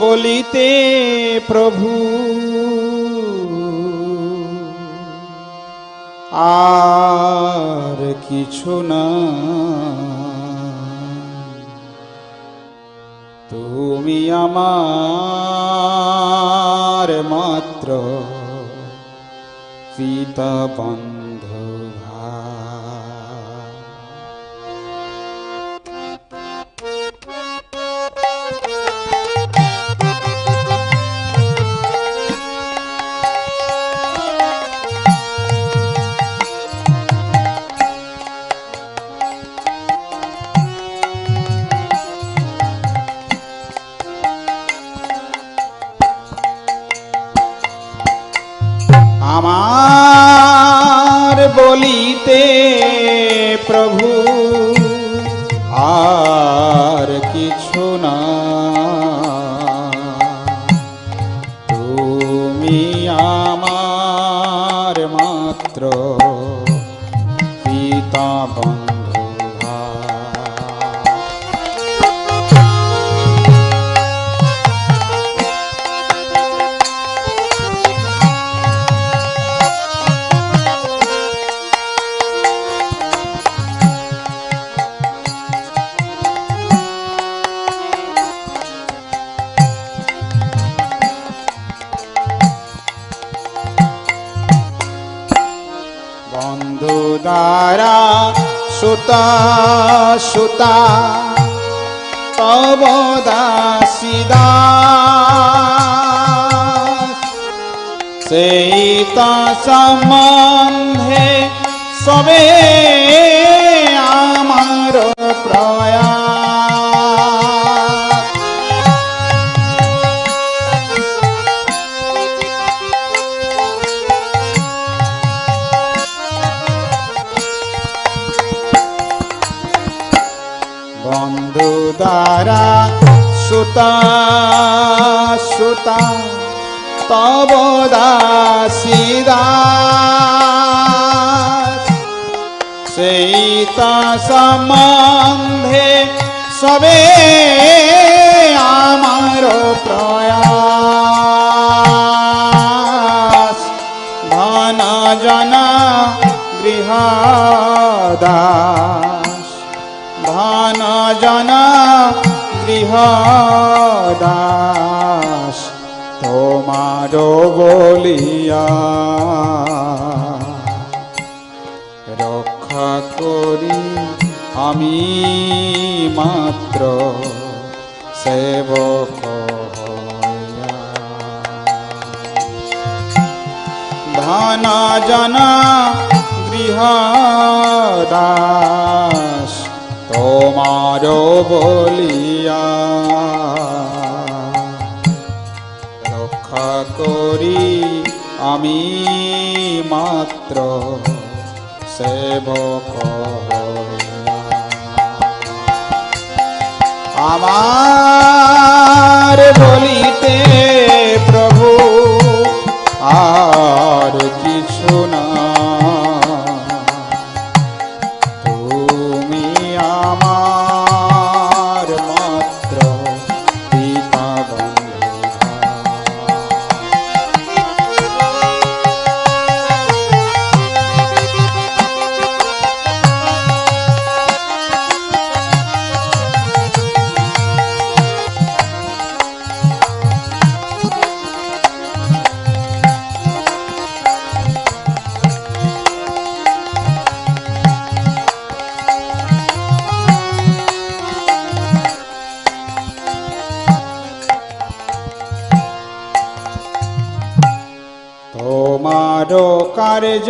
বলিতে প্রভু। আর কিছু না। তুমি আমার মাত্র পিতা বন্ধ। বলিতে প্রভু আর কিছু না। তুমি আমার মাত্র পিতা বন্ধু। বন্ধু দ্বারা সুতা সুতা তব দাসিদা সেই তা সম্বন্ধে সবে দ্বারা সুতা সুতা, তব দাসিদা সেই তা সম্বন্ধে সবে আমার প্রয়াস। ধন জন গৃহদাস। ধন জন গৃহদাস তোমার বলিয়া রক্ষা করি আমি মাত্র সেবক। ধন জন গৃহদাস তোমার বলিয়া রক্ষা করি আমি মাত্র সেবক আমার বলিতে প্রভু আর কিছু কার্যের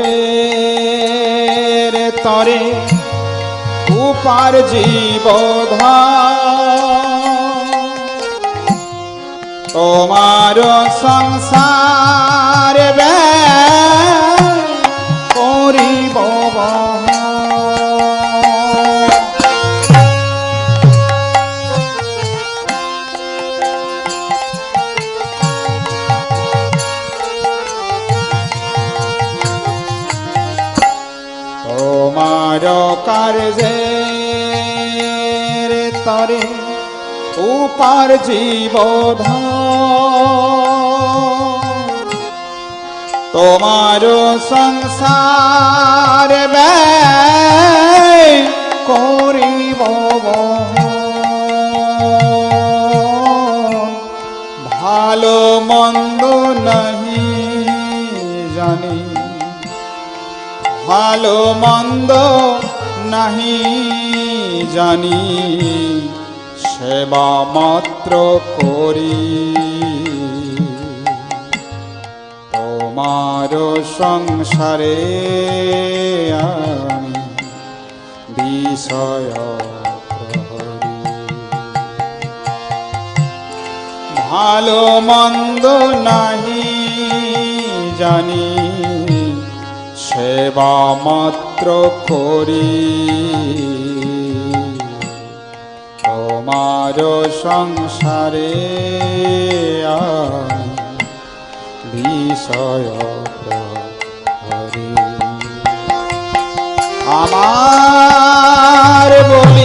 তরে উপার জীবধ তোমার সংসার ব্যয় তরে উপার জীবধ তোমার সংসার ব্যয় করিব ভালো মন্দ নাহি জানি। ভালো মন্দ নাহি জানি, সেবা মাত্র করি। তোমার সংসারে আমি বিষয় ভালো মন্দ নাহি জানি, সেবা মাত্র করি। তোমার সংসারে বিষয় আমার বলিতে